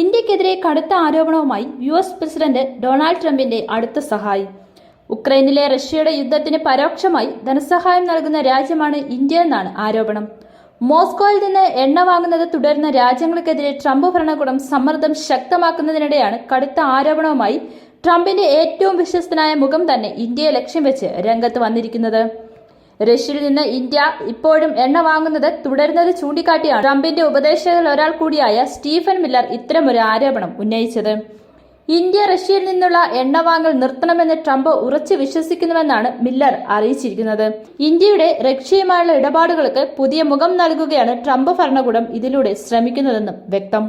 ഇന്ത്യക്കെതിരെ കടുത്ത ആരോപണവുമായി യു എസ് പ്രസിഡന്റ് ഡൊണാൾഡ് ട്രംപിന്റെ അടുത്ത സഹായി. ഉക്രൈനിലെ റഷ്യയുടെ യുദ്ധത്തിന് പരോക്ഷമായി ധനസഹായം നൽകുന്ന രാജ്യമാണ് ഇന്ത്യ എന്നാണ് ആരോപണം. മോസ്കോയിൽ നിന്ന് എണ്ണ വാങ്ങുന്നത് തുടരുന്ന രാജ്യങ്ങൾക്കെതിരെ ട്രംപ് ഭരണകൂടം സമ്മർദ്ദം ശക്തമാക്കുന്നതിനിടെയാണ് കടുത്ത ആരോപണവുമായി ട്രംപിന്റെ ഏറ്റവും വിശ്വസ്തനായ മുഖം തന്നെ ഇന്ത്യയെ ലക്ഷ്യം വെച്ച് രംഗത്ത് വന്നിരിക്കുന്നത്. റഷ്യയിൽ നിന്ന് ഇന്ത്യ ഇപ്പോഴും എണ്ണ വാങ്ങുന്നത് തുടരുന്നത് ചൂണ്ടിക്കാട്ടിയാണ്. ട്രംപിന്റെ ഉപദേശകരിൽ ഒരാൾ കൂടിയായ സ്റ്റീഫൻ മില്ലർ ഇത്തരമൊരു ആരോപണം ഉന്നയിച്ചത്. ഇന്ത്യ റഷ്യയിൽ നിന്നുള്ള എണ്ണ വാങ്ങൽ നിർത്തണമെന്ന് ട്രംപ് ഉറച്ചു വിശ്വസിക്കുന്നുവെന്നാണ് മില്ലർ അറിയിച്ചിരിക്കുന്നത്. ഇന്ത്യയുടെ റഷ്യയുമായുള്ള ഇടപാടുകൾക്ക് പുതിയ മുഖം നൽകുകയാണ് ട്രംപ് ഭരണകൂടം ഇതിലൂടെ ശ്രമിക്കുന്നതെന്നും വ്യക്തം.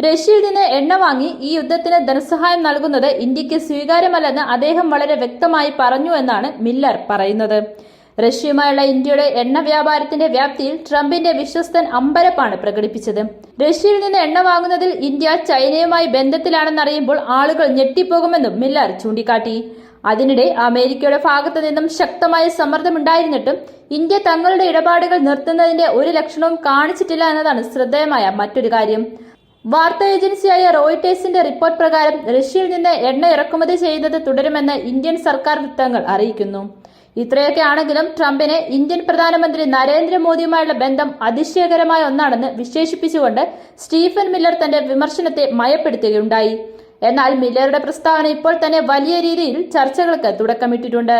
റഷ്യയിൽ നിന്ന് എണ്ണ വാങ്ങി ഈ യുദ്ധത്തിന് ധനസഹായം നൽകുന്നത് ഇന്ത്യയ്ക്ക് സ്വീകാര്യമല്ലെന്ന് അദ്ദേഹം വളരെ വ്യക്തമായി പറഞ്ഞു എന്നാണ് മില്ലർ പറയുന്നത്. റഷ്യയുമായുള്ള ഇന്ത്യയുടെ എണ്ണ വ്യാപാരത്തിന്റെ വ്യാപ്തിയിൽ ട്രംപിന്റെ വിശ്വസ്തൻ അമ്പരപ്പാണ് പ്രകടിപ്പിച്ചത്. റഷ്യയിൽ നിന്ന് എണ്ണ വാങ്ങുന്നതിൽ ഇന്ത്യ ചൈനയുമായി ബന്ധത്തിലാണെന്നറിയുമ്പോൾ ആളുകൾ ഞെട്ടിപ്പോകുമെന്നും മില്ലർ ചൂണ്ടിക്കാട്ടി. അതിനിടെ അമേരിക്കയുടെ ഭാഗത്തു നിന്നും ശക്തമായ സമ്മർദ്ദമുണ്ടായിരുന്നിട്ടും ഇന്ത്യ തങ്ങളുടെ ഇടപാടുകൾ നിർത്തുന്നതിന്റെ ഒരു ലക്ഷണവും കാണിച്ചിട്ടില്ല എന്നതാണ് ശ്രദ്ധേയമായ മറ്റൊരു കാര്യം. വാർത്താ ഏജൻസിയായ റോയിറ്റേഴ്സിന്റെ റിപ്പോർട്ട് പ്രകാരം റഷ്യയിൽ നിന്ന് എണ്ണ ഇറക്കുമതി ചെയ്യുന്നത് തുടരുമെന്ന് ഇന്ത്യൻ സർക്കാർ വൃത്തങ്ങൾ അറിയിക്കുന്നു. ഇത്രയൊക്കെ ആണെങ്കിലും ട്രംപിന് ഇന്ത്യൻ പ്രധാനമന്ത്രി നരേന്ദ്രമോദിയുമായുള്ള ബന്ധം അതിശയകരമായ ഒന്നാണെന്ന് വിശേഷിപ്പിച്ചുകൊണ്ട് സ്റ്റീഫൻ മില്ലർ തന്റെ വിമർശനത്തെ മയപ്പെടുത്തുകയുണ്ടായി. എന്നാൽ മില്ലറുടെ പ്രസ്താവന ഇപ്പോൾ തന്നെ വലിയ രീതിയിൽ ചർച്ചകൾക്ക് തുടക്കമിട്ടിട്ടുണ്ട്.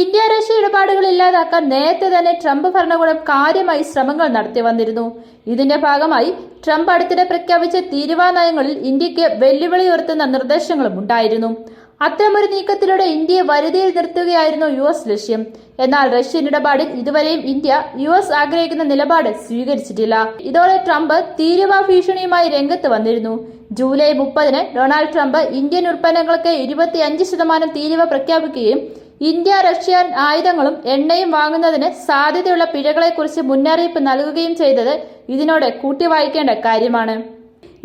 ഇന്ത്യ റഷ്യ ഇടപാടുകൾ ഇല്ലാതാക്കാൻ നേരത്തെ തന്നെ ട്രംപ് ഭരണകൂടം കാര്യമായി ശ്രമങ്ങൾ നടത്തി വന്നിരുന്നു. ഇതിന്റെ ഭാഗമായി ട്രംപ് അടുത്തിടെ പ്രഖ്യാപിച്ച തീരുവാ നയങ്ങളിൽ ഇന്ത്യയ്ക്ക് വെല്ലുവിളി ഉയർത്തുന്ന നിർദ്ദേശങ്ങളും ഉണ്ടായിരുന്നു. അത്തരമൊരു നീക്കത്തിലൂടെ ഇന്ത്യയെ വരുതിയിൽ നിർത്തുകയായിരുന്നു യു എസ് ലക്ഷ്യം. എന്നാൽ റഷ്യൻ ഇടപാടിൽ ഇതുവരെയും ഇന്ത്യ യു എസ് ആഗ്രഹിക്കുന്ന നിലപാട് സ്വീകരിച്ചിട്ടില്ല. ഇതോടെ ട്രംപ് തീരുവ ഭീഷണിയുമായി രംഗത്ത് വന്നിരുന്നു. ജൂലൈ മുപ്പതിന് ഡൊണാൾഡ് ട്രംപ് ഇന്ത്യൻ ഉൽപ്പന്നങ്ങൾക്ക് ഇരുപത്തിയഞ്ച് ശതമാനം തീരുവ പ്രഖ്യാപിക്കുകയും ഇന്ത്യ റഷ്യ ആയുധങ്ങളും എണ്ണയും വാങ്ങുന്നതിന് സാധ്യതയുള്ള പിഴകളെക്കുറിച്ച് മുന്നറിയിപ്പ് നൽകുകയും ചെയ്തത് ഇതിനോട് കൂട്ടിവായിക്കേണ്ട കാര്യമാണ്.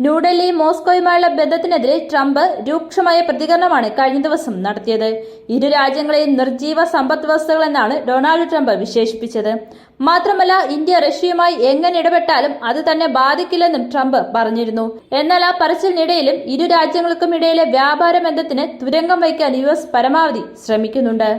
ന്യൂഡൽഹി മോസ്കോയുമായുള്ള ബന്ധത്തിനെതിരെ ട്രംപ് രൂക്ഷമായ പ്രതികരണമാണ് കഴിഞ്ഞ ദിവസം നടത്തിയത്. ഇരു രാജ്യങ്ങളെയും നിർജീവ സമ്പദ് വ്യവസ്ഥകളെന്നാണ് ഡൊണാൾഡ് ട്രംപ് വിശേഷിപ്പിച്ചത്. മാത്രമല്ല ഇന്ത്യ റഷ്യയുമായി എങ്ങനെ ഇടപെട്ടാലും അത് തന്നെ ബാധിക്കില്ലെന്നും ട്രംപ് പറഞ്ഞിരുന്നു. എന്നാൽ ആ പറച്ചിലിനിടയിലും ഇരു രാജ്യങ്ങൾക്കും ഇടയിലെ വ്യാപാര ബന്ധത്തിന് തുരങ്കം വയ്ക്കാൻ യു പരമാവധി ശ്രമിക്കുന്നുണ്ട്.